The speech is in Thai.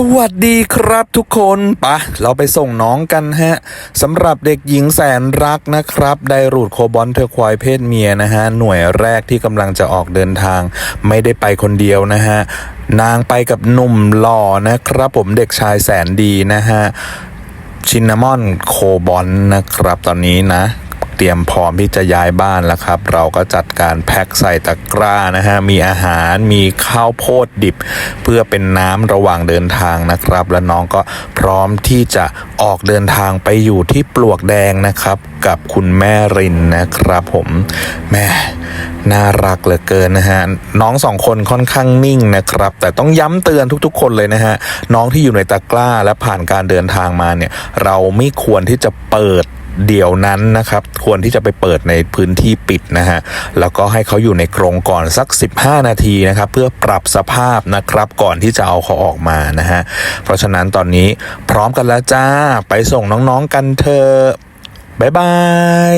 สวัสดีครับทุกคนปะเราไปส่งน้องกันฮะสำหรับเด็กหญิงแสนรักนะครับ ไดรูดโคบอลเทอควายเพศเมียนะฮะ หน่วยแรกที่กำลังจะออกเดินทาง ไม่ได้ไปคนเดียวนะฮะ นางไปกับหนุ่มหล่อนะครับ ผมเด็กชายแสนดีนะฮะ ชินนามอนโคบอลนะครับตอนนี้นะ เตรียมพร้อมที่จะย้ายบ้านแล้วครับ เราก็จัดการแพ็คใส่ตะกร้านะฮะ มีอาหาร มีข้าวโพดดิบ เพื่อเป็นน้ำระหว่างเดินทางนะครับ และน้องก็พร้อมที่จะออกเดินทางไปอยู่ที่ปลวกแดงนะครับ กับคุณแม่รินนะครับผมแม่น่ารักเหลือเกินนะฮะ น้องสองคนค่อนข้างนิ่งนะครับ แต่ต้องย้ำเตือนทุกๆ คนเลยนะฮะ น้องที่อยู่ในตะกร้าและผ่านการเดินทางมาเนี่ย เราไม่ควรที่จะเปิด เดี๋ยวนั้นนะครับควรที่จะไปเปิดในพื้นที่ปิดนะฮะแล้วก็ให้เขาอยู่ในกรงก่อนสัก 15 นาทีนะครับเพื่อปรับสภาพนะครับก่อนที่จะเอาเขาออกมานะฮะเพราะฉะนั้นตอนนี้พร้อมกันแล้วจ้าไปส่งน้องๆกันเถอะบ๊ายบาย